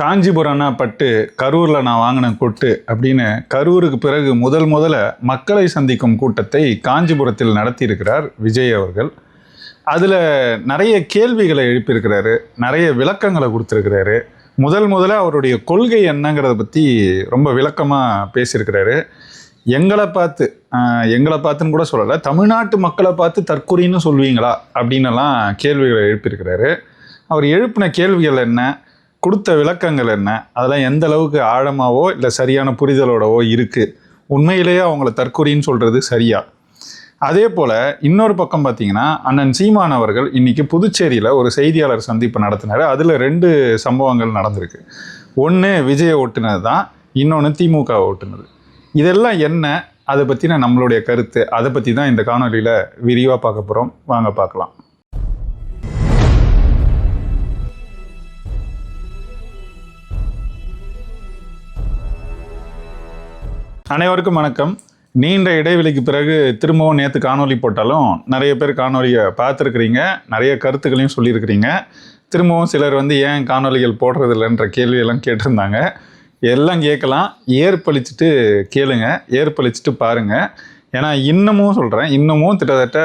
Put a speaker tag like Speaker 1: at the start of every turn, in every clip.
Speaker 1: காஞ்சிபுரம்னா பட்டு கரூரில் நான் வாங்கின கொட்டு அப்படின்னு கரூருக்கு பிறகு முதல் முதல்ல மக்களை சந்திக்கும் கூட்டத்தை காஞ்சிபுரத்தில் நடத்தியிருக்கிறார் விஜய் அவர்கள். அதில் நிறைய கேள்விகளை எழுப்பியிருக்கிறாரு நிறைய விளக்கங்களை கொடுத்துருக்கிறாரு. முதல் முதல்ல அவருடைய கொள்கை என்னங்கிறத பற்றி ரொம்ப விளக்கமாக பேசியிருக்கிறாரு. எங்களை பார்த்து எங்களை பார்த்துன்னு கூட சொல்லலை தமிழ்நாட்டு மக்களை பார்த்து தற்கொலைன்னு சொல்வீங்களா அப்படின்னலாம் கேள்விகளை எழுப்பியிருக்கிறாரு. அவர் எழுப்பின கேள்விகள் என்ன? கொடுத்த விளக்கங்கள் என்ன? அதெல்லாம் எந்த அளவுக்கு ஆழமாவோ இல்லை சரியான புரிதலோடவோ இருக்குது உண்மையிலேயே அவங்கள தற்கொலைன்னு சொல்கிறது சரியா? அதே போல் இன்னொரு பக்கம் பார்த்தீங்கன்னா அண்ணன் சீமான் அவர்கள் இன்றைக்கி புதுச்சேரியில் ஒரு செய்தியாளர் சந்திப்பு நடத்தினார். அதில் ரெண்டு சம்பவங்கள் நடந்திருக்கு. ஒன்று விஜயை ஓட்டுனது தான் இன்னொன்று திமுக ஓட்டுனது. இதெல்லாம் என்ன? அதை பற்றின நம்மளுடைய கருத்து. அதை பற்றி தான் இந்த காணொலியில் விரிவாக பார்க்க போகிறோம் வாங்க பார்க்கலாம். அனைவருக்கும் வணக்கம். நீண்ட இடைவெளிக்கு பிறகு திரும்பவும் நேற்று காணொளி போட்டாலும் நிறைய பேர் காணொலியை பார்த்துருக்குறீங்க. நிறைய கருத்துக்களையும் சொல்லியிருக்கிறீங்க. திரும்பவும் சிலர் வந்து ஏன் காணொலிகள் போடுறது இல்லைன்ற கேள்வியெல்லாம் கேட்டிருந்தாங்க. எல்லாம் கேட்கலாம். ஏற்பளிச்சுட்டு கேளுங்க. ஏற்பளிச்சுட்டு பாருங்கள் ஏன்னா இன்னமும் சொல்கிறேன் இன்னமும் கிட்டத்தட்ட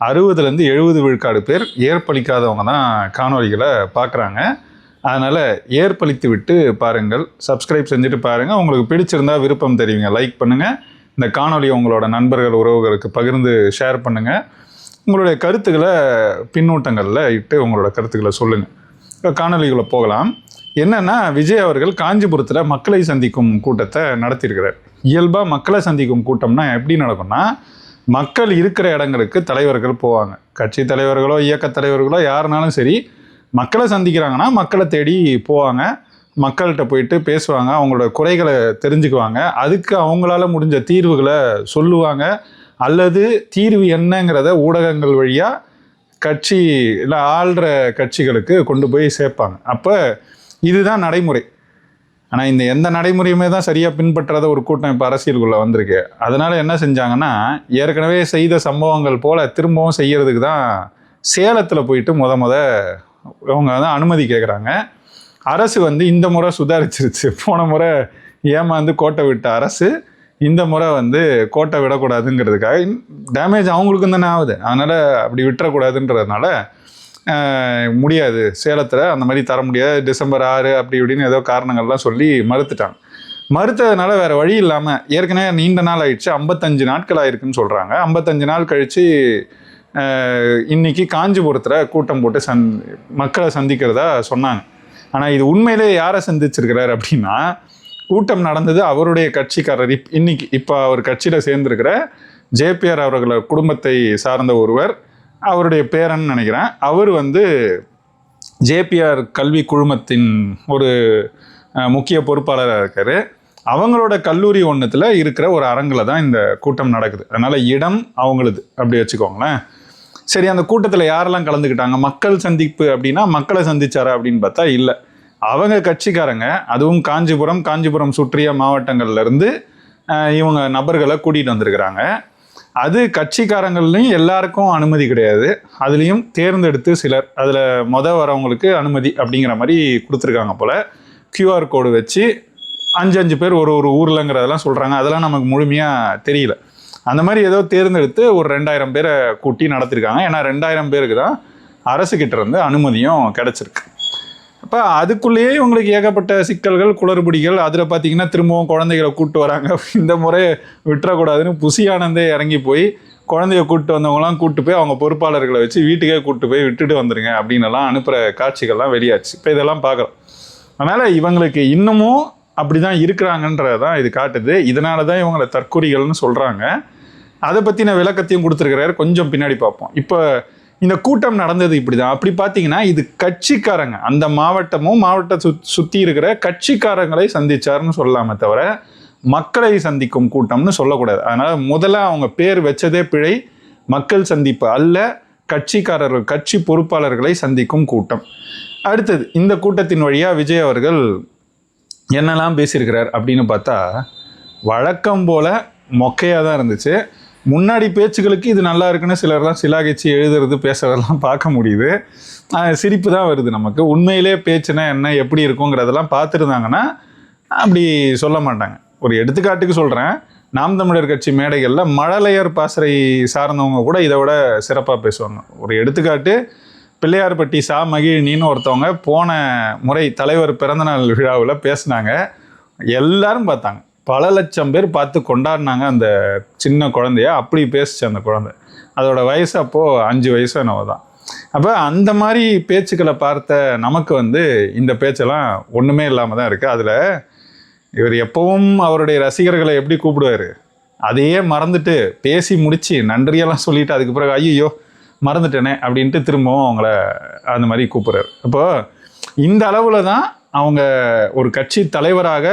Speaker 1: அறுபதுலேருந்து எழுபது விழுக்காடு பேர் ஏற்பளிக்காதவங்க தான் காணொலிகளை பார்க்குறாங்க. அதனால் ஏற்பளித்து விட்டு பாருங்கள். சப்ஸ்கிரைப் செஞ்சுட்டு பாருங்கள் உங்களுக்கு பிடிச்சிருந்தா விருப்பம் தெரிவிங்க. லைக் பண்ணுங்கள் இந்த காணொலியை உங்களோட நண்பர்கள் உறவுகளுக்கு பகிர்ந்து ஷேர் பண்ணுங்கள் உங்களுடைய கருத்துக்களை பின்னூட்டங்களில் இட்டு உங்களோட கருத்துக்களை சொல்லுங்கள் இப்போ காணொலிகளை போகலாம். என்னென்னா விஜய் அவர்கள் காஞ்சிபுரத்தில் மக்களை சந்திக்கும் கூட்டத்தை நடத்தியிருக்கிறார். இயல்பாக மக்களை சந்திக்கும் கூட்டம்னா எப்படி நடக்கும்னா மக்கள் இருக்கிற இடங்களுக்கு தலைவர்கள் போவாங்க. கட்சி தலைவர்களோ இயக்க தலைவர்களோ யாருனாலும் சரி மக்களை சந்திக்கிறாங்கன்னா மக்களை தேடி போவாங்க. மக்கள்கிட்ட போயிட்டு பேசுவாங்க. அவங்களோட குறைகளை தெரிஞ்சுக்குவாங்க. அதுக்கு அவங்களால முடிஞ்ச தீர்வுகளை சொல்லுவாங்க. அல்லது தீர்வு என்னங்கிறத ஊடகங்கள் வழியாக கட்சி இல்லை ஆள்ற கட்சிகளுக்கு கொண்டு போய் சேர்ப்பாங்க. அப்போ இதுதான் நடைமுறை. ஆனால் இந்த எந்த நடைமுறையுமே தான் சரியாக பின்பற்றாத ஒரு கூட்டம் இப்போ அரசியலுக்குள்ளே வந்திருக்கு. அதனால் என்ன செஞ்சாங்கன்னா ஏற்கனவே செய்த சம்பவங்கள் போல் திரும்பவும் செய்கிறதுக்கு தான் சேலத்தில் போயிட்டு முத முத இவங்க தான் அனுமதி கேட்குறாங்க அரசு வந்து இந்த முறை சுதாரிச்சிருச்சு. போன முறை ஏமாந்து கோட்டை விட்ட அரசு இந்த முறை வந்து கோட்டை விடக்கூடாதுங்கிறதுக்காக டேமேஜ் அவங்களுக்கும் தானே ஆகுது. அதனால் அப்படி விட்டுறக்கூடாதுன்றதுனால முடியாது. சேலத்தில் அந்த மாதிரி தர முடியாது. டிசம்பர் ஆறு அப்படி இப்படின்னு ஏதோ காரணங்கள்லாம் சொல்லி மறுத்துட்டாங்க. மறுத்ததுனால வேறு வழி இல்லாமல் ஏற்கனவே நீண்ட நாள் ஆயிடுச்சு. ஐம்பத்தஞ்சு நாட்கள் ஆயிருக்குன்னு சொல்கிறாங்க ஐம்பத்தஞ்சு நாள் கழித்து இன்னைக்கு காஞ்சிபுரத்தில் கூட்டம் போட்டு சந் மக்களை சந்திக்கிறதா சொன்னாங்க. ஆனால் இது உண்மையிலே யாரை சந்திச்சிருக்கிறார் அப்படின்னா கூட்டம் நடந்தது அவருடைய கட்சிக்காரர். இப் இன்னைக்கு இப்போ அவர் கட்சியில் சேர்ந்திருக்கிற ஜேபிஆர் அவர்களை குடும்பத்தை சார்ந்த ஒருவர் அவருடைய பேரன் நினைக்கிறேன். அவர் வந்து ஜேபிஆர் கல்வி குழுமத்தின் ஒரு முக்கிய பொறுப்பாளராக இருக்கார். அவங்களோட கல்லூரி ஒன்றுத்தில் இருக்கிற ஒரு அரங்கில் தான் இந்த கூட்டம் நடக்குது. அதனால் இடம் அவங்களுது அப்படி வச்சுக்கோங்களேன். சரி அந்த கூட்டத்தில் யாரெல்லாம் கலந்துக்கிட்டாங்க? மக்கள் சந்திப்பு அப்படின்னா மக்களை சந்திச்சாரா அப்படின்னு பார்த்தா இல்லை. அவங்க கட்சிக்காரங்க அதுவும் காஞ்சிபுரம் காஞ்சிபுரம் சுற்றிய மாவட்டங்கள்லேருந்து இவங்க நபர்களை கூட்டிகிட்டு வந்திருக்கிறாங்க. அது கட்சிக்காரங்கள்லையும் எல்லாருக்கும் அனுமதி கிடையாது. அதுலேயும் தேர்ந்தெடுத்து சிலர் அதில் மொத வரவங்களுக்கு அனுமதி அப்படிங்கிற மாதிரி கொடுத்துருக்காங்க போல். கியூஆர் கோடு வச்சு அஞ்சு அஞ்சு பேர் ஒரு ஒரு ஊர்லங்கிறதெல்லாம் சொல்கிறாங்க அதெல்லாம் நமக்கு முழுமையாக தெரியல. அந்த மாதிரி ஏதோ தேர்ந்தெடுத்து ஒரு ரெண்டாயிரம் பேரை கூட்டி நடத்திருக்காங்க. ஏன்னா ரெண்டாயிரம் பேருக்கு தான் அரசுக்கிட்ட இருந்து அனுமதியும் கிடச்சிருக்கு. அப்போ அதுக்குள்ளேயே இவங்களுக்கு ஏகப்பட்ட சிக்கல்கள் குளறுபடிகள் அதில் பார்த்தீங்கன்னா திரும்பவும் குழந்தைகளை கூப்பிட்டு வராங்க. இந்த முறை விட்டுறக்கூடாதுன்னு புசியானந்தே இறங்கி போய் குழந்தைய கூப்பிட்டு வந்தவங்களாம் கூப்பிட்டு போய் அவங்க பொறுப்பாளர்களை வச்சு வீட்டுக்கே கூப்பிட்டு போய் விட்டுட்டு வந்துருங்க அப்படின்னு எல்லாம் அனுப்புகிற காட்சிகள்லாம் வெளியாச்சு. இப்போ இதெல்லாம் பார்க்குறோம் அதனால் இவங்களுக்கு இன்னமும் அப்படி தான் இருக்கிறாங்கன்றது தான் இது காட்டுது. இதனால தான் இவங்களை தற்கொலைகள்னு சொல்கிறாங்க அதை பற்றின விளக்கத்தையும் கொடுத்துருக்கிறாரு. கொஞ்சம் பின்னாடி பார்ப்போம். இப்போ இந்த கூட்டம் நடந்தது இப்படி தான் அப்படி பார்த்தீங்கன்னா இது கட்சிக்காரங்க. அந்த மாவட்டமும் மாவட்ட சுத் சுற்றி இருக்கிற கட்சிக்காரங்களை சந்திச்சார்னு சொல்லலாமே தவிர மக்களை சந்திக்கும் கூட்டம்னு சொல்லக்கூடாது. அதனால் முதல்ல அவங்க பேர் வச்சதே பிழை மக்கள் சந்திப்பு அல்ல கட்சிக்காரர்கள் கட்சி பொறுப்பாளர்களை சந்திக்கும் கூட்டம். அடுத்தது இந்த கூட்டத்தின் வழியாக விஜய் அவர்கள் என்னெல்லாம் பேசியிருக்கிறார் அப்படின்னு பார்த்தா வழக்கம் போல் மொக்கையாக தான் இருந்துச்சு. முன்னாடி பேச்சுகளுக்கு இது நல்லா இருக்குன்னு சிலர்லாம் சிலாகிச்சு எழுதுறது பேசுறதெல்லாம் பார்க்க முடியுது. சிரிப்பு தான் வருது நமக்கு. உண்மையிலே பேச்சுனா என்ன எப்படி இருக்குங்கிறதெல்லாம் பார்த்துருந்தாங்கன்னா அப்படி சொல்ல மாட்டாங்க. ஒரு எடுத்துக்காட்டுக்கு சொல்கிறேன் நாம் தமிழர் கட்சி மேடைகளில் மழலையர் பாசறை சார்ந்தவங்க கூட இதை விட சிறப்பாக பேசுவாங்க. ஒரு எடுத்துக்காட்டு பிள்ளையார்பட்டி சா மகிழினின்னு ஒருத்தவங்க போன முறை தலைவர் பிறந்தநாள் விழாவில் பேசினாங்க. எல்லாரும் பார்த்தாங்க. பல லட்சம் பேர் பார்த்து கொண்டாடினாங்க அந்த சின்ன குழந்தைய. அப்படி பேசுச்சு அந்த குழந்தை. அதோட வயசு அப்போது அஞ்சு வயசு என்னவோ தான். அப்போ அந்த மாதிரி பேச்சுக்களை பார்த்த நமக்கு வந்து இந்த பேச்செல்லாம் ஒன்றுமே இல்லாமல் தான் இருக்குது அதில் இவர் எப்பவும் அவருடைய ரசிகர்களை எப்படி கூப்பிடுவார்? அதையே மறந்துட்டு பேசி முடித்து நன்றியெல்லாம் சொல்லிட்டு அதுக்கு பிறகு ஐயோ மறந்துட்டேனே அப்படின்ட்டு திரும்பவும் அவங்கள அந்த மாதிரி கூப்பிடுறாரு. அப்போ இந்த அளவில் தான் அவங்க ஒரு கட்சி தலைவராக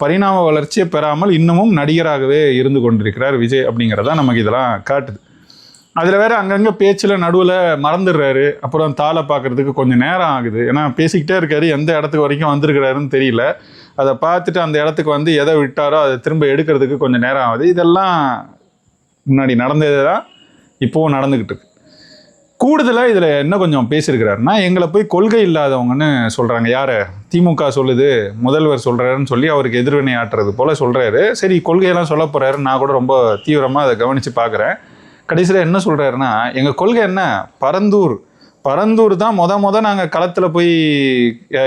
Speaker 1: பரிணாம வளர்ச்சியை பெறாமல் இன்னமும் நடிகராகவே இருந்து கொண்டிருக்கிறார் விஜய் அப்படிங்கிறதா நமக்கு இதெல்லாம் காட்டுது. அதில் வேற அங்கங்கே பேச்சில் நடுவில் மறந்துடுறாரு. அப்புறம் தாளை பார்க்கறதுக்கு கொஞ்சம் நேரம் ஆகுது. ஏன்னா பேசிக்கிட்டே இருக்காரு எந்த இடத்துக்கு வரைக்கும் வந்திருக்கிறாருன்னு தெரியல. அதை பார்த்துட்டு அந்த இடத்துக்கு வந்து எதை விட்டாரோ அதை திரும்ப எடுக்கிறதுக்கு கொஞ்சம் நேரம் ஆகுது. இதெல்லாம் முன்னாடி நடந்தது தான் இப்போவும் நடந்துக்கிட்டு இருக்கு. கூடுதலாக இதில் என்ன கொஞ்சம் பேசியிருக்கிறாருன்னா எங்களை போய் கொள்கை இல்லாதவங்கன்னு சொல்கிறாங்க யாரை? திமுக சொல்லுது முதல்வர் சொல்கிறாருன்னு சொல்லி அவருக்கு எதிர்வினை ஆட்டுறது போல் சொல்கிறாரு சரி கொள்கையெல்லாம் சொல்ல போகிறாரு நான் கூட ரொம்ப தீவிரமாக அதை கவனித்து பார்க்குறேன் கடைசியில் என்ன சொல்கிறாருன்னா எங்கள் கொள்கை என்ன? பரந்தூர். பரந்தூர் தான் மொத மொதல் நாங்கள் களத்தில் போய்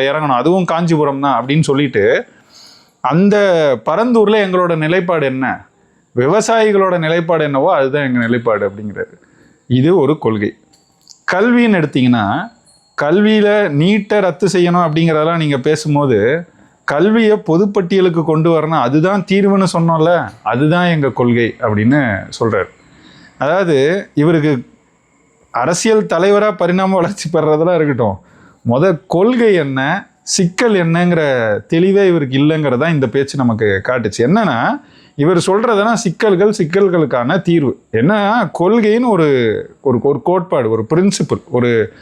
Speaker 1: இறங்கணும். அதுவும் காஞ்சிபுரம் தான் அப்படின்னு சொல்லிட்டு அந்த பரந்தூரில் எங்களோட நிலைப்பாடு என்ன? விவசாயிகளோட நிலைப்பாடு என்னவோ அதுதான் எங்கள் நிலைப்பாடு அப்படிங்கிறாரு. இது ஒரு கொள்கை. கல்வின்னு எடுத்தீங்கன்னா கல்வியில் நீட்டை ரத்து செய்யணும் அப்படிங்கிறதெல்லாம் நீங்கள் பேசும்போது கல்வியை பொதுப்பட்டியலுக்கு கொண்டு வரணும் அதுதான் தீர்வுன்னு சொன்னோம்ல அதுதான் எங்கள் கொள்கை அப்படின்னு சொல்கிறார் அதாவது இவருக்கு அரசியல் தலைவராக பரிணாம வளர்ச்சி பெறதெல்லாம் இருக்கட்டும். முத கொள்கை என்ன சிக்கல் என்னங்கிற தெளிவே இவருக்கு இல்லைங்கிறதான் இந்த பேச்சு நமக்கு காட்டுச்சு. என்னன்னா இவர் சொல்கிறதுனா சிக்கல்கள் சிக்கல்களுக்கான தீர்வு. என்ன? கொள்கைன்னு ஒரு ஒரு ஒரு கோட்பாடு ஒரு பிரின்சிபல் ஒரு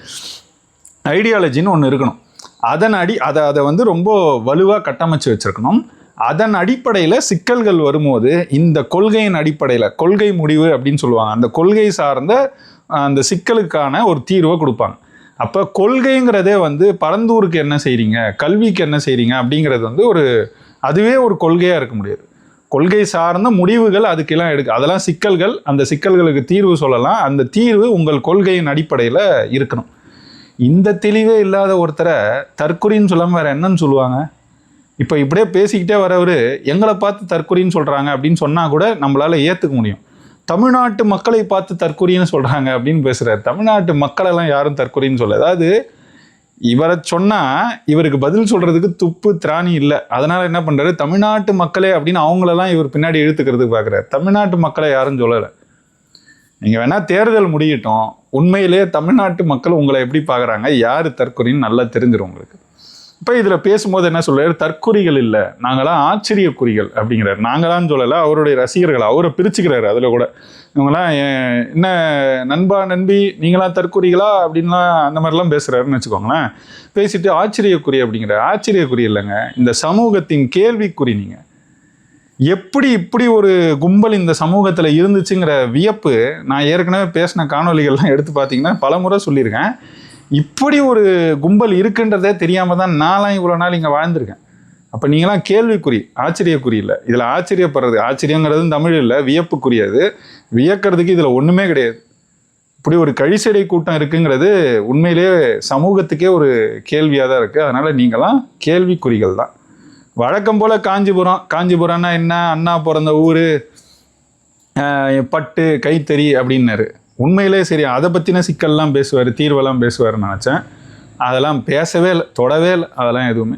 Speaker 1: ஐடியாலஜின்னு ஒன்று இருக்கணும். அதன் அடி அதை அதை வந்து ரொம்ப வலுவாக கட்டமைச்சு வச்சிருக்கணும். அதன் அடிப்படையில் சிக்கல்கள் வரும்போது இந்த கொள்கையின் அடிப்படையில் கொள்கை முடிவு அப்படின்னு சொல்லுவாங்க. அந்த கொள்கை சார்ந்த அந்த சிக்கலுக்கான ஒரு தீர்வை கொடுப்பாங்க. அப்போ கொள்கைங்கிறதே வந்து பரந்தூருக்கு என்ன செய்கிறீங்க கல்விக்கு என்ன செய்கிறீங்க அப்படிங்கிறது வந்து ஒரு அதுவே ஒரு கொள்கையாக இருக்க முடியாது. கொள்கை சார்ந்த முடிவுகள் அதுக்கெல்லாம் எடுக்க அதெல்லாம் சிக்கல்கள் அந்த சிக்கல்களுக்கு தீர்வு சொல்லலாம். அந்த தீர்வு உங்கள் கொள்கையின் அடிப்படையில் இருக்கணும். இந்த தெளிவே இல்லாத ஒருத்தரை தற்குறின்னு சொல்லாமல் வேறு என்னன்னு சொல்லுவாங்க? இப்போ இப்படியே பேசிக்கிட்டே வரவர் எங்களை பார்த்து தற்குறின்னு சொல்கிறாங்க அப்படின்னு சொன்னால் கூட நம்மளால் ஏற்றுக்க முடியும். தமிழ்நாட்டு மக்களை பார்த்து தற்குறின்னு சொல்கிறாங்க அப்படின்னு பேசுகிறார் தமிழ்நாட்டு மக்களெல்லாம் யாரும் தற்குறின்னு சொல்ல அதாவது இவரை சொன்னால் இவருக்கு பதில் சொல்கிறதுக்கு துப்பு திராணி இல்லை. அதனால் என்ன பண்ணுறாரு தமிழ்நாட்டு மக்களே அப்படின்னு அவங்களெல்லாம் இவர் பின்னாடி இழுத்துக்கிறதுக்கு பார்க்குறாரு தமிழ்நாட்டு மக்களை யாரும் சொல்லலை. நீங்கள் வேணால் தேர்தல் முடியட்டும். உண்மையிலேயே தமிழ்நாட்டு மக்கள் உங்களை எப்படி பார்க்குறாங்க யார் தற்கொலைன்னு நல்லா தெரிஞ்சிடும் உங்களுக்கு. இப்போ இதில் பேசும்போது என்ன சொல்றாரு? தற்குறிகள் இல்லை. நாங்களாம் ஆச்சரியக்குறிகள் அப்படிங்கிறார். நாங்களாம் சொல்லலை அவருடைய ரசிகர்கள் அவரை பிரிச்சுக்கிறாரு அதில் கூட. இவங்களாம் என்ன நண்பா நண்பி நீங்களாம் தற்குறிகளா? அப்படின்லாம் அந்த மாதிரிலாம் பேசுகிறாருன்னு வச்சுக்கோங்களேன். பேசிட்டு ஆச்சரியக்குறி அப்படிங்கிற ஆச்சரியக்குறி இல்லைங்க. இந்த சமூகத்தின் கேள்விக்குறி நீங்கள் எப்படி இப்படி ஒரு கும்பல் இந்த சமூகத்தில் இருந்துச்சுங்கிற வியப்பு நான் ஏற்கனவே பேசின காணொலிகள்லாம் எடுத்து பார்த்தீங்கன்னா பல முறை சொல்லியிருக்கேன். இப்படி ஒரு கும்பல் இருக்குன்றதே தெரியாமல் தான் நான்லாம் இவ்வளோ நாள் இங்கே வாழ்ந்திருக்கேன். அப்போ நீங்களாம் கேள்விக்குறி ஆச்சரியக்குறி இல்லை இதில் ஆச்சரியப்படுறது ஆச்சரியங்கிறது தமிழ் இல்லை வியப்புக்குரியது வியக்கிறதுக்கு இதில் ஒன்றுமே கிடையாது. இப்படி ஒரு கழிசடை கூட்டம் இருக்குங்கிறது உண்மையிலேயே சமூகத்துக்கே ஒரு கேள்வியாக தான் இருக்குது அதனால் நீங்களாம் கேள்விக்குறிகள் தான். வழக்கம் போல் காஞ்சிபுரம். காஞ்சிபுரம்னா என்ன? அண்ணா பிறந்த ஊர் பட்டு கைத்தறி அப்படின்னாரு. உண்மையிலே சரி அதை பற்றின சிக்கல்லாம் பேசுவார் தீர்வெல்லாம் பேசுவார்னு நினச்சேன். அதெல்லாம் பேசவே இல்லை தொடவே இல்லை அதெல்லாம் எதுவுமே.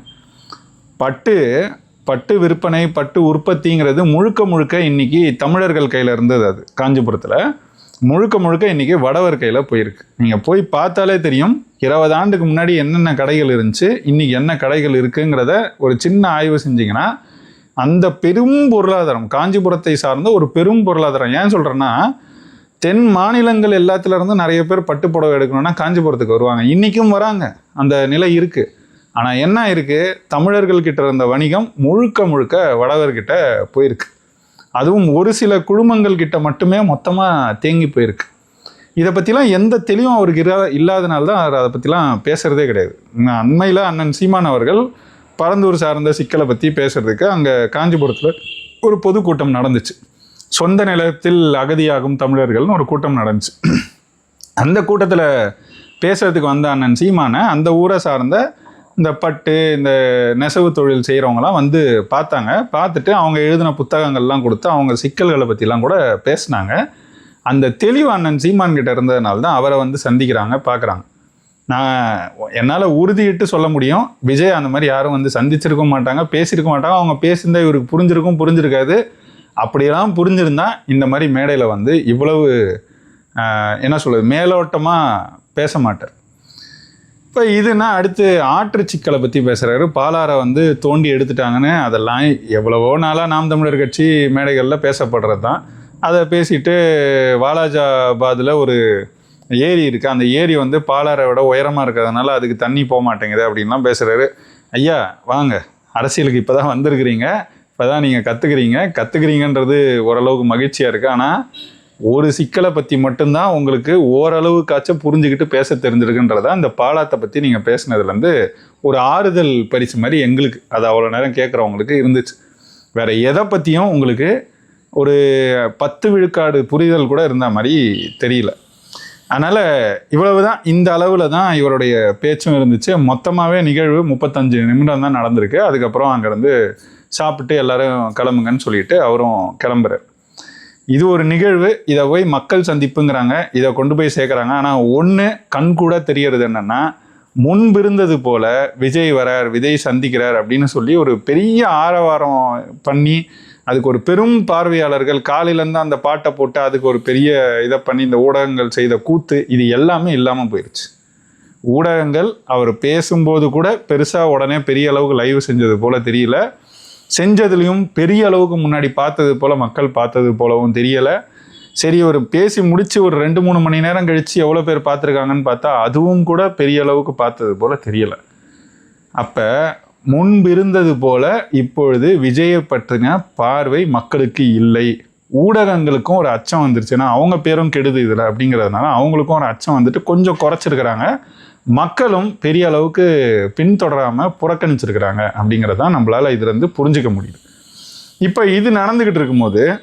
Speaker 1: பட்டு பட்டு விற்பனை பட்டு உற்பத்திங்கிறது முழுக்க முழுக்க இன்னைக்கு தமிழர்கள் கையில் இருந்தது அது காஞ்சிபுரத்தில். முழுக்க முழுக்க இன்னைக்கு வடவர் கையில் போயிருக்கு. நீங்கள் போய் பார்த்தாலே தெரியும் இருபது ஆண்டுக்கு முன்னாடி என்னென்ன கடைகள் இருந்துச்சு இன்றைக்கி என்ன கடைகள் இருக்குங்கிறத ஒரு சின்ன ஆய்வு செஞ்சிங்கன்னா அந்த பெரும் பொருளாதாரம் காஞ்சிபுரத்தை சார்ந்த ஒரு பெரும் பொருளாதாரம். ஏன் சொல்கிறேன்னா தென் மாநிலங்கள் எல்லாத்துலேருந்தும் நிறைய பேர் பட்டு புடவை எடுக்கணும்னா காஞ்சிபுரத்துக்கு வருவாங்க. இன்றைக்கும் வராங்க. அந்த நிலை இருக்குது ஆனால் என்ன இருக்குது தமிழர்கள் கிட்ட இருந்த வணிகம் முழுக்க முழுக்க வடவர்கிட்ட போயிருக்கு. அதுவும் ஒரு சில குழுமங்கள் கிட்ட மட்டுமே மொத்தமாக தேங்கி போயிருக்கு. இதை பற்றிலாம் எந்த தெளிவும் அவருக்கு இரா இல்லாதனால தான் அவர் அதை பற்றிலாம் பேசுகிறதே கிடையாது. அண்மையில் அண்ணன் சீமான் அவர்கள் பரந்தூர் சார்ந்த சிக்கலை பற்றி பேசுகிறதுக்கு அங்கே காஞ்சிபுரத்தில் ஒரு பொதுக்கூட்டம் நடந்துச்சு. சொந்த நிலத்தில் அகதியாகும் தமிழர்கள்னு ஒரு கூட்டம் நடந்துச்சு. அந்த கூட்டத்தில் பேசுறதுக்கு வந்த அண்ணன் சீமானை அந்த ஊரை சார்ந்த இந்த பட்டு இந்த நெசவு தொழில் செய்கிறவங்களாம் வந்து பார்த்தாங்க. பார்த்துட்டு அவங்க எழுதின புத்தகங்கள்லாம் கொடுத்து அவங்க சிக்கல்களை பற்றிலாம் கூட பேசினாங்க. அந்த தெளிவு அண்ணன் சீமான் கிட்ட இருந்ததுனால தான் அவரை வந்து சந்திக்கிறாங்க பார்க்குறாங்க. நான் என்னால் உறுதியிட்டு சொல்ல முடியும். விஜய் அந்த மாதிரி யாரும் வந்து சந்திச்சிருக்க மாட்டாங்க பேசியிருக்க மாட்டாங்க. அவங்க பேசியிருந்தால் இவருக்கு புரிஞ்சிருக்கும் புரிஞ்சிருக்காது. அப்படியெல்லாம் புரிஞ்சிருந்தா இந்த மாதிரி மேடையில் வந்து இவ்வளவு என்ன சொல்கிறது மேலோட்டமாக பேச மாட்டார். இப்போ இதுனா அடுத்து ஆற்று சிக்கலை பற்றி பேசுகிறாரு பாலாரை வந்து தோண்டி எடுத்துட்டாங்கன்னு அதெல்லாம் எவ்வளவோ நாளாக நாம் தமிழர் கட்சி மேடைகளில் பேசப்படுறது தான் அதை பேசிட்டு வாலாஜாபாதில் ஒரு ஏரி இருக்குது அந்த ஏரி வந்து பாலாரை விட உயரமாக இருக்கிறதுனால அதுக்கு தண்ணி போக மாட்டேங்குது அப்படின்லாம் பேசுகிறாரு ஐயா வாங்க. அரசியலுக்கு இப்போ தான் வந்திருக்கிறீங்க. இப்போ தான் நீங்கள் கற்றுக்குறீங்க கற்றுக்குறீங்கன்றது ஓரளவுக்கு மகிழ்ச்சியாக இருக்குது ஆனால் ஒரு சிக்கலை பற்றி மட்டும்தான் உங்களுக்கு ஓரளவுக்காச்சும் புரிஞ்சுக்கிட்டு பேச தெரிஞ்சிருக்குன்றதா இந்த பாலாத்தை பற்றி நீங்கள் பேசுனதுலேருந்து ஒரு ஆறுதல் பரிசு மாதிரி எங்களுக்கு அது அவ்வளோ நேரம் கேட்குறவங்களுக்கு இருந்துச்சு. வேறு எதை பற்றியும் உங்களுக்கு ஒரு பத்து விழுக்காடு புரிதல் கூட இருந்த மாதிரி தெரியல. அதனால் இவ்வளவு தான் இந்த அளவில் தான் இவருடைய பேச்சும் இருந்துச்சு. மொத்தமாகவே நிகழ்வு முப்பத்தஞ்சு நிமிடம் தான் நடந்திருக்கு. அதுக்கப்புறம் அங்கேருந்து சாப்பிட்டு எல்லாரும் கிளம்புங்கன்னு சொல்லிட்டு அவரும் கிளம்புறாரு. இது ஒரு நிகழ்வு. இதை போய் மக்கள் சந்திப்புங்கிறாங்க. இதை கொண்டு போய் சேர்க்குறாங்க. ஆனால் ஒன்று கண் கூட தெரியறது என்னன்னா முன்பு இருந்தது விஜய் வரார் விஜய் சந்திக்கிறார் அப்படின்னு சொல்லி ஒரு பெரிய ஆரவாரம் பண்ணி அதுக்கு ஒரு பெரும் பார்வையாளர்கள் காலையிலேருந்து அந்த பாட்டை போட்டு அதுக்கு ஒரு பெரிய இதை பண்ணி இந்த ஊடகங்கள் செய்த கூத்து இது எல்லாமே இல்லாமல் போயிடுச்சு ஊடகங்கள் அவர் பேசும்போது கூட பெருசாக உடனே பெரிய அளவுக்கு லைவ் செஞ்சது போல் தெரியல. செஞ்சதுலையும் பெரிய அளவுக்கு முன்னாடி பார்த்தது போல் மக்கள் பார்த்தது போலவும் தெரியலை. சரி ஒரு பேசி முடித்து ஒரு ரெண்டு மூணு மணி நேரம் கழிச்சு எவ்வளோ பேர் பார்த்துருக்காங்கன்னு பார்த்தா அதுவும் கூட பெரிய அளவுக்கு பார்த்தது போல் தெரியலை. அப்போ முன்பு இருந்தது போல் இப்பொழுது விஜயை பற்றின பார்வை மக்களுக்கு இல்லை. ஊடகங்களுக்கும் ஒரு அச்சம் வந்துருச்சுன்னா அவங்க பேரும் கெடுது இதில் அப்படிங்கிறதுனால அவங்களுக்கும் ஒரு அச்சம் வந்துட்டு கொஞ்சம் குறைச்சிருக்கிறாங்க. மக்களும் பெரிய அளவுக்கு பின்தொடராமல் புறக்கணிச்சிருக்கிறாங்க அப்படிங்கிறதான் நம்மளால் இதுலேருந்து புரிஞ்சுக்க முடியுது. இப்போ இது நடந்துக்கிட்டு இருக்கும்போது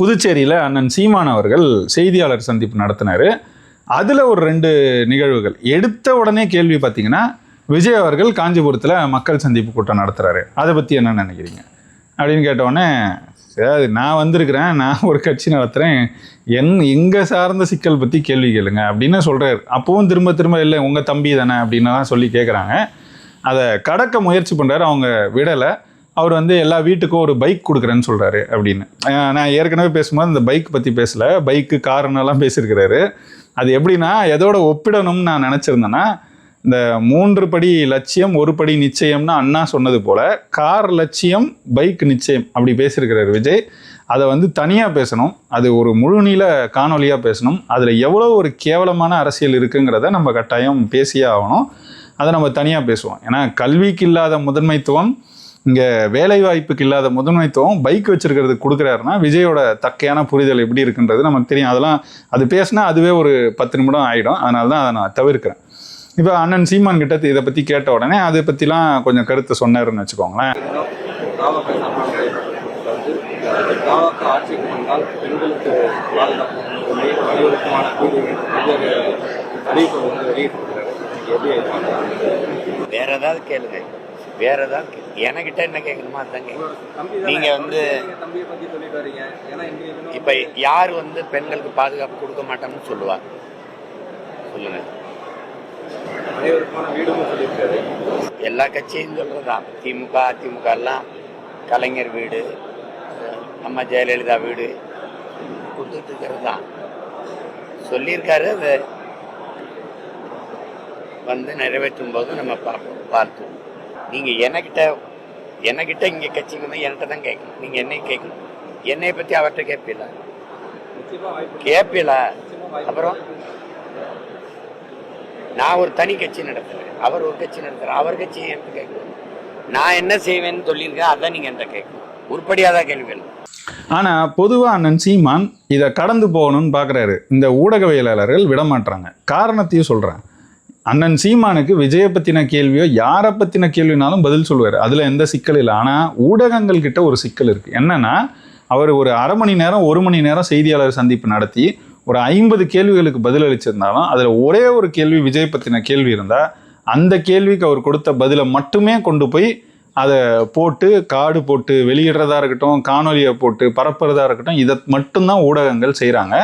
Speaker 1: புதுச்சேரியில் அண்ணன் சீமான் அவர்கள் செய்தியாளர் சந்திப்பு நடத்தினார். அதில் ஒரு ரெண்டு நிகழ்வுகள். எடுத்த உடனே கேள்வி பார்த்தீங்கன்னா விஜய் அவர்கள் காஞ்சிபுரத்தில் மக்கள் சந்திப்பு கூட்டம் நடத்துகிறாரு அதை பற்றி என்ன நினைக்கிறீங்க? அப்படின்னு கேட்டவுடனே சரி நான் வந்திருக்கிறேன் நான் ஒரு கட்சி நடத்துகிறேன் என் எங்கள் சார்ந்த சிக்கல் பற்றி கேள்வி கேளுங்க அப்படின்னு சொல்கிறார் அப்போவும் திரும்ப திரும்ப இல்லை உங்கள் தம்பி தானே அப்படின்னு தான் சொல்லி கேட்குறாங்க அதை கடக்க முயற்சி பண்ணுறாரு அவங்க விடலை. அவர் வந்து எல்லா வீட்டுக்கும் ஒரு பைக் கொடுக்குறேன்னு சொல்கிறாரு அப்படின்னு. நான் ஏற்கனவே பேசும்போது இந்த பைக் பற்றி பேசலை. பைக்கு காருன்னெல்லாம் பேசியிருக்கிறாரு. அது எப்படின்னா எதோட ஒப்பிடணும்னு நான் நினச்சிருந்தேன்னா இந்த மூன்று படி லட்சியம் ஒரு படி நிச்சயம்னு அண்ணா சொன்னது போல் கார் லட்சியம் பைக் நிச்சயம் அப்படி பேசியிருக்கிறார் விஜய். அதை வந்து தனியாக பேசணும். அது ஒரு முழுநீள காணொலியாக பேசணும். அதில் எவ்வளோ ஒரு கேவலமான அரசியல் இருக்குங்கிறத நம்ம கட்டாயம் பேசியே ஆகணும். அதை நம்ம தனியாக பேசுவோம். ஏன்னா கல்விக்கு இல்லாத முதன்மைத்துவம் இங்கே வேலைவாய்ப்புக்கு இல்லாத முதன்மைத்துவம் பைக் வச்சிருக்கிறது கொடுக்குறாருன்னா விஜயோட தக்கையான புரிதல் எப்படி இருக்குன்றது நமக்கு தெரியும். அதெல்லாம் அது பேசினா அதுவே ஒரு பத்து நிமிடம் ஆகிடும் அதனால தான் அதை நான் தவிர்க்கிறேன். இப்போ அண்ணன் சீமான் கிட்ட இதை பற்றி கேட்ட உடனே அதை பற்றிலாம் கொஞ்சம் கருத்து சொன்னாருன்னு வச்சுக்கோங்களேன்.
Speaker 2: வேற ஏதாவது கேளுங்க. வேற ஏதாவது எனக்கிட்ட என்ன கேட்கணுமா
Speaker 3: அதாங்க.
Speaker 2: நீங்க வந்து இப்ப யார் வந்து பெண்களுக்கு பாதுகாப்பு கொடுக்க மாட்டோம்னு சொல்லுவாங்க சொல்லுங்க. எல்லா கட்சியும் சொல்றதுதான். திமுக அதிமுக எல்லாம் கலைஞர் வீடு அம்மா ஜெயலலிதா வீடு கொடுத்துட்டு இருக்கிறது தான் சொல்லியிருக்காரு அது வந்து நிறைவேற்றும் போது நம்ம பார்ப்போம். பார்த்தோம் நீங்க எனக்கிட்ட எனக்கிட்ட இங்க கட்சிக்கு வந்து என்கிட்ட தான் கேட்கணும். நீங்க என்னை கேட்கணும். என்னைய பத்தி அவர்கிட்ட
Speaker 3: நிச்சயமா வாய்ப்பு
Speaker 2: அப்புறம்? நான் ஒரு தனி கட்சி நடத்துகிறேன் அவர் ஒரு கட்சி நடத்துகிறார் அவர் கட்சி என்கிட்ட கேட்கணும் நான் என்ன செய்வேன்னு சொல்லியிருக்கேன் அதான் நீங்கள் என்கிட்ட கேட்கணும். உருப்படியாக தான் கேள்விகள்
Speaker 1: ஆனால் பொதுவாக அண்ணன் சீமான் இதை கடந்து போகணும்னு பார்க்குறாரு இந்த ஊடகவியலாளர்கள் விடமாட்டுறாங்க காரணத்தையும் சொல்கிறேன் அண்ணன் சீமானுக்கு விஜயை பற்றின கேள்வியோ யாரை பற்றின கேள்வினாலும் பதில் சொல்லுவார். அதில் எந்த சிக்கல் இல்லை. ஆனால் ஊடகங்கள் கிட்ட ஒரு சிக்கல் இருக்குது என்னென்னா அவர் ஒரு அரை மணி நேரம் ஒரு மணி நேரம் செய்தியாளர் சந்திப்பு நடத்தி ஒரு ஐம்பது கேள்விகளுக்கு பதில் அளிச்சிருந்தாலும் அதில் ஒரே ஒரு கேள்வி விஜய் பற்றின கேள்வி இருந்தால் அந்த கேள்விக்கு அவர் கொடுத்த பதிலை மட்டுமே கொண்டு போய் அதை போட்டு காடு போட்டு வெளியிடுறதா இருக்கட்டும் காணொலியை போட்டு பரப்புறதா இருக்கட்டும் இதை மட்டும்தான் ஊடகங்கள் செய்கிறாங்க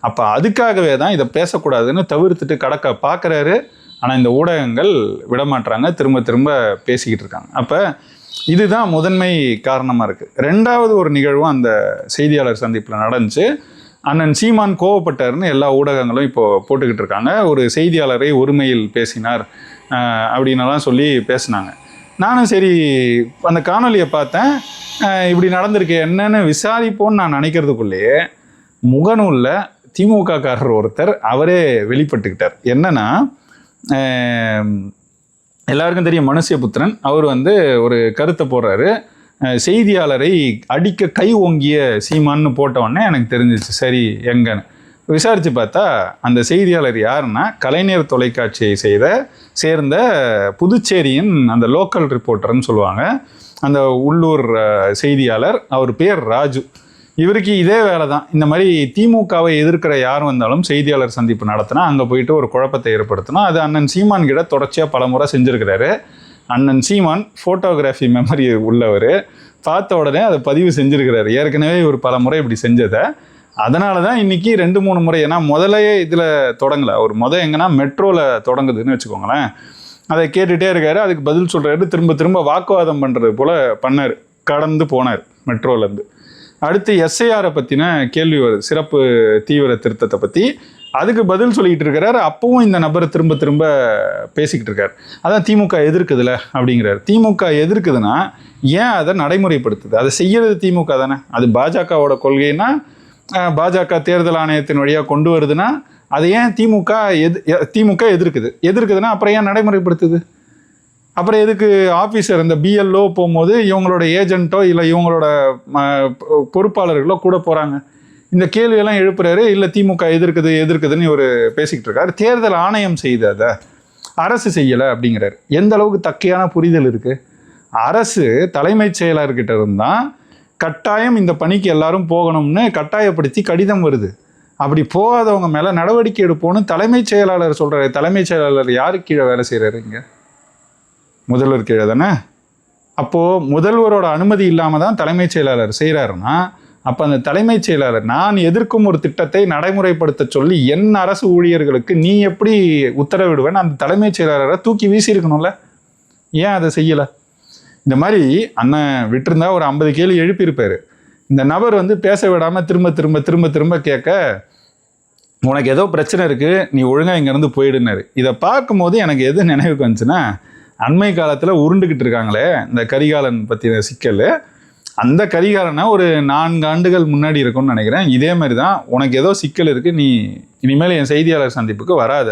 Speaker 1: அப்போ அதுக்காகவே தான் இதை பேசக்கூடாதுன்னு தவிர்த்துட்டு கடக்க பார்க்குறாரு ஆனால் இந்த ஊடகங்கள் விடமாட்டுறாங்க திரும்ப திரும்ப பேசிக்கிட்டு இருக்காங்க. அப்போ இதுதான் முதன்மை காரணமாக இருக்குது ரெண்டாவது ஒரு நிகழ்வும் அந்த செய்தியாளர் சந்திப்பில் நடந்துச்சு. அண்ணன் சீமான் கோவப்பட்டார்னு எல்லா ஊடகங்களும் இப்போ போட்டுக்கிட்டு இருக்காங்க. ஒரு செய்தியாளரை ஒருமையில் பேசினார் அப்படின்னலாம் சொல்லி பேசினாங்க. நானும் சரி அந்த காணொலியை பார்த்தேன். இப்படி நடந்திருக்கு என்னன்னு விசாரிப்போன்னு நான் நினைக்கிறதுக்குள்ளேயே முகநூலில் திமுககாரர் ஒருத்தர் அவரே வெளிப்பட்டுக்கிட்டார். என்னன்னா எல்லாருக்கும் தெரியும் மனுஷபுத்திரன் அவர் வந்து ஒரு கருத்தை போடுறாரு. செய்தியாளரை அடிக்க கை ஓங்கிய சீமான்னு போட்ட எனக்கு தெரிஞ்சிச்சு சரி எங்கன்னு. விசாரித்து பார்த்தா அந்த செய்தியாளர் யாருன்னா கலைஞர் தொலைக்காட்சியை செய்த சேர்ந்த புதுச்சேரியின் அந்த லோக்கல் ரிப்போர்ட்டர்னு சொல்லுவாங்க. அந்த உள்ளூர் செய்தியாளர் அவர் பேர் ராஜு. இவருக்கு இதே வேலை தான். இந்த மாதிரி திமுகவை எதிர்க்கிற யார் வந்தாலும் செய்தியாளர் சந்திப்பு நடத்தினா அங்கே போயிட்டு ஒரு குழப்பத்தை ஏற்படுத்தினா அது அண்ணன் சீமான் கிட்ட தொடர்ச்சியாக பல முறை செஞ்சுருக்கிறாரு. அண்ணன் சீமான் ஃபோட்டோகிராஃபி மெமரி உள்ளவர். பார்த்த உடனே அதை பதிவு செஞ்சுருக்கிறாரு. ஏற்கனவே இவர் பல முறை இப்படி செஞ்சதை. அதனால தான் இன்னைக்கு ரெண்டு மூணு முறை ஏன்னா முதலையே இதில் தொடங்கலை. அவர் முதல் எங்கன்னா மெட்ரோவில் தொடங்குதுன்னு வச்சுக்கோங்களேன். அதை கேட்டுகிட்டே இருக்காரு. அதுக்கு பதில் சொல்கிறாரு திரும்ப திரும்ப வாக்குவாதம் பண்ணுறது போல் பண்ணார். கடந்து போனார் மெட்ரோலேருந்து அடுத்து எஸ்ஐஆரை பற்றின கேள்வி வருது. சிறப்பு தீவிர திருத்தத்தை பற்றி அதுக்கு பதில் சொல்லிக்கிட்டு இருக்கிறார் அப்பவும் இந்த நபர் திரும்ப திரும்ப பேசிக்கிட்டு இருக்கார். அதான் திமுக எதிர்க்குதுல அப்படிங்கிறார். திமுக எதிர்க்குதுன்னா ஏன் அதை நடைமுறைப்படுத்துது? அதை செய்யறது திமுக தானே. அது பாஜகவோட கொள்கைன்னா பாஜக தேர்தல் ஆணையத்தின் வழியாக கொண்டு வருதுன்னா அதை ஏன் திமுக எது திமுக எதிர்க்குது? எதிர்க்குதுன்னா அப்புறம் ஏன் நடைமுறைப்படுத்துது? அப்புறம் எதுக்கு ஆஃபீஸர் இந்த பிஎல்ஓ போகும்போது இவங்களோட ஏஜென்ட்டோ இல்லை இவங்களோட ம, பொ- பொறுப்பாளர்களோ கூட போகிறாங்க இந்த கேள்வியெல்லாம் எழுப்புறாரு இல்லை திமுக எதிர்க்குது எதிர்க்குதுன்னு இவர் பேசிக்கிட்டு இருக்காரு. தேர்தல் ஆணையம் செய்து அதை அரசு செய்யலை அப்படிங்கிறாரு. எந்த அளவுக்கு தக்கையான புரிதல் இருக்குது அரசு தலைமைச் செயலர்கிட்ட இருந்தால் கட்டாயம் இந்த பணிக்கு எல்லாரும் போகணும்னு கட்டாயப்படுத்தி கடிதம் வருது. அப்படி போகாதவங்க மேலே நடவடிக்கை எடுப்போம்னு தலைமைச் செயலாளர் சொல்கிறாரு தலைமைச் செயலாளர் யாருக்கு கீழே வேலை செய்கிறாருங்க முதல்வர் கீழே தானே? அப்போது முதல்வரோட அனுமதி இல்லாமல் தான் தலைமைச் செயலாளர் செய்கிறாருன்னா அப்போ அந்த தலைமைச் செயலாளர் நான் எதிர்க்கும் ஒரு திட்டத்தை நடைமுறைப்படுத்த சொல்லி என் அரசு ஊழியர்களுக்கு நீ எப்படி உத்தரவிடுவேன்னு அந்த தலைமைச் செயலாளரை தூக்கி வீசியிருக்கணும்ல? ஏன் அதை செய்யலை? இந்த மாதிரி அண்ணன் விட்டிருந்தா ஒரு ஐம்பது கேள்வி எழுப்பியிருப்பாரு. இந்த நபர் வந்து பேச விடாமல் திரும்ப திரும்ப திரும்ப திரும்ப கேட்க உனக்கு ஏதோ பிரச்சனை இருக்குது நீ ஒழுங்காக இங்கேருந்து போயிடுனாரு இதை பார்க்கும்போது எனக்கு எது நினைவுக்கு வந்துச்சுன்னா அண்மை காலத்தில் உருண்டுக்கிட்டு இருக்காங்களே இந்த கரிகாலன் பற்றின சிக்கல். அந்த கரிகாரனை ஒரு நான்கு ஆண்டுகள் முன்னாடி இருக்கும்னு நினைக்கிறேன். இதே மாதிரி தான் உனக்கு ஏதோ சிக்கல் இருக்குது நீ இனிமேல் என் செய்தியாளர் சந்திப்புக்கு வராத.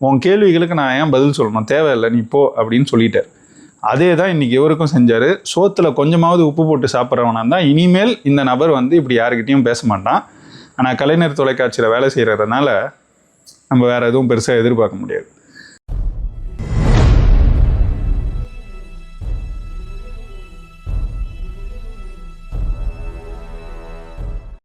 Speaker 1: உன் கேள்விகளுக்கு நான் ஏன் பதில் சொல்லணும்? தேவையில்லை நீ போ அப்படின்னு சொல்லிட்டார். அதே தான் இன்றைக்கி இவருக்கும் செஞ்சார். சோத்தில் கொஞ்சமாவது உப்பு போட்டு சாப்பிட்றவனா தான் இனிமேல் இந்த நபர் வந்து இப்படி யாருக்கிட்டையும் பேச மாட்டான். ஆனால் கலைஞர் தொலைக்காட்சியில் வேலை செய்கிறதுனால நம்ம வேறு எதுவும் பெருசாக எதிர்பார்க்க முடியாது.